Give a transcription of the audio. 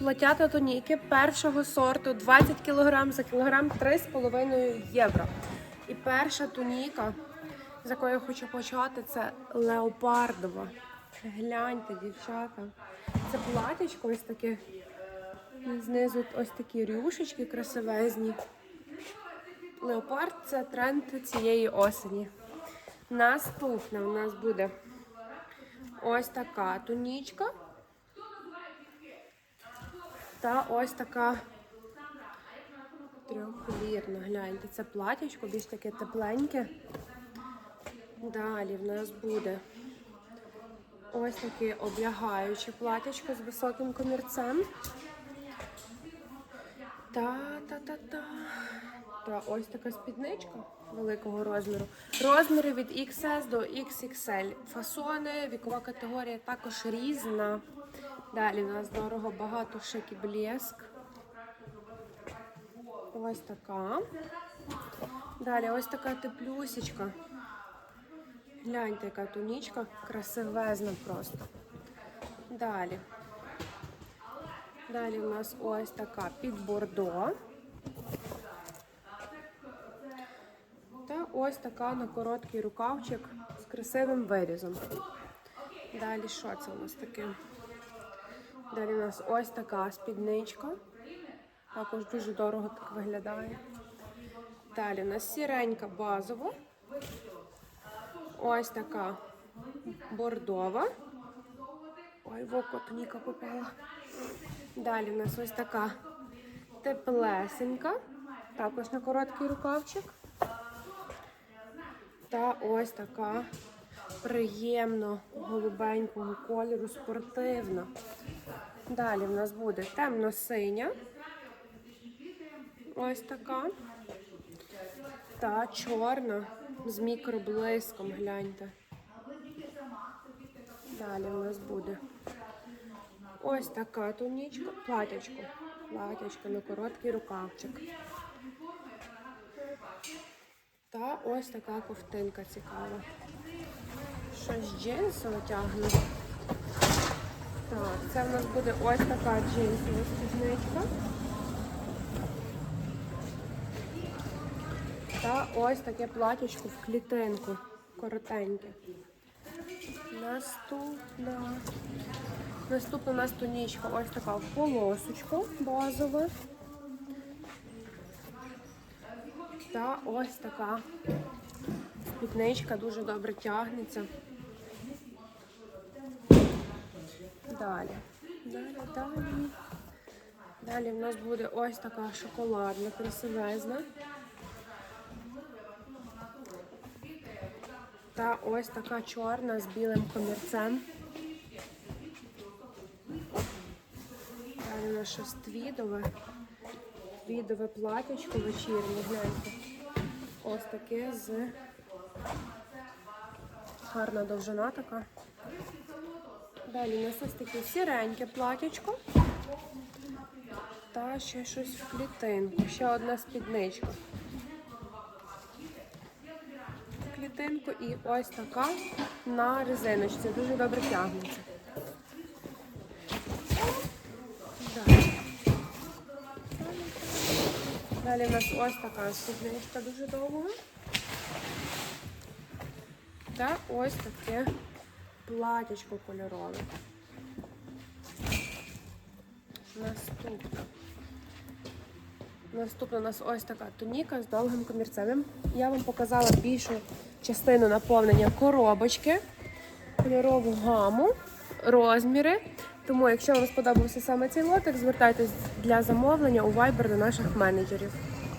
плаття та тоніки першого сорту 20 кг за кілограм 3,5 євро. І перша тоніка, з якої я хочу почати, це леопардова. Гляньте, дівчата. Це платічко ось таке. Знизу ось такі рюшечки красивезні. Леопард це тренд цієї осені. Наступна у нас буде ось така тунічка. Та ось така трьохвірна. Гляньте, це платячко, більш таке тепленьке. Далі в нас буде ось таке облягаюче платячко з високим комірцем. Та-та-та-та. Та ось така спідничка великого розміру. Розміри від XS до XXL. Фасони, вікова категорія також різна. Далі у нас дорого, багато шик і блеск. Ось така. Далі ось така теплюсечка. Гляньте, яка тунічка, красивезна просто. Далі. Далі у нас ось така під бордо. Та ось така на короткий рукавчик з красивим вирізом. Далі що це у нас таке? Далі у нас ось така спідничка. Також дуже дорого так виглядає. Далі у нас сіренька базова. Ось така бордова. Ой, в око туніка попала. Далі у нас ось така теплесенька. Також на короткий рукавчик. Та ось така приємно голубенького кольору, спортивна. Далі в нас буде темно-синя. Ось така. Та чорна з мікроблиском, гляньте. Далі в нас буде ось така тунічка, платячко. Платячко на короткий рукавчик. Та ось така ковтинка цікава. Щось джинсове тягне. Так, це в нас буде ось така джинсова спідничка. Та ось таке платічко в клітинку. Коротеньке. Наступна. Наступна у нас тунічка ось така в полосочку базова. Та ось така спідничка дуже добре тягнеться. Далі. Далі, далі. Далі в нас буде ось така шоколадна, красивезна. Та ось така чорна з білим комірцем. Далі наше твідове. Твідове платячко вечірнє, гляньте. Ось таке з гарна довжина така. Далі у нас ось таке сіреньке платячко. Та ще щось в клітинку. Ще одна спідничка. Клітинку і ось така на резиночці. Дуже добре тягнеться. Далі у нас ось така спідничка дуже довга. Та ось таке платячко кольорове. Наступна. Наступна у нас ось така туніка з довгим комірцем. Я вам показала більшу частину наповнення коробочки, кольорову гаму, розміри. Тому, якщо вам сподобався саме цей лотик, звертайтесь для замовлення у Viber до наших менеджерів.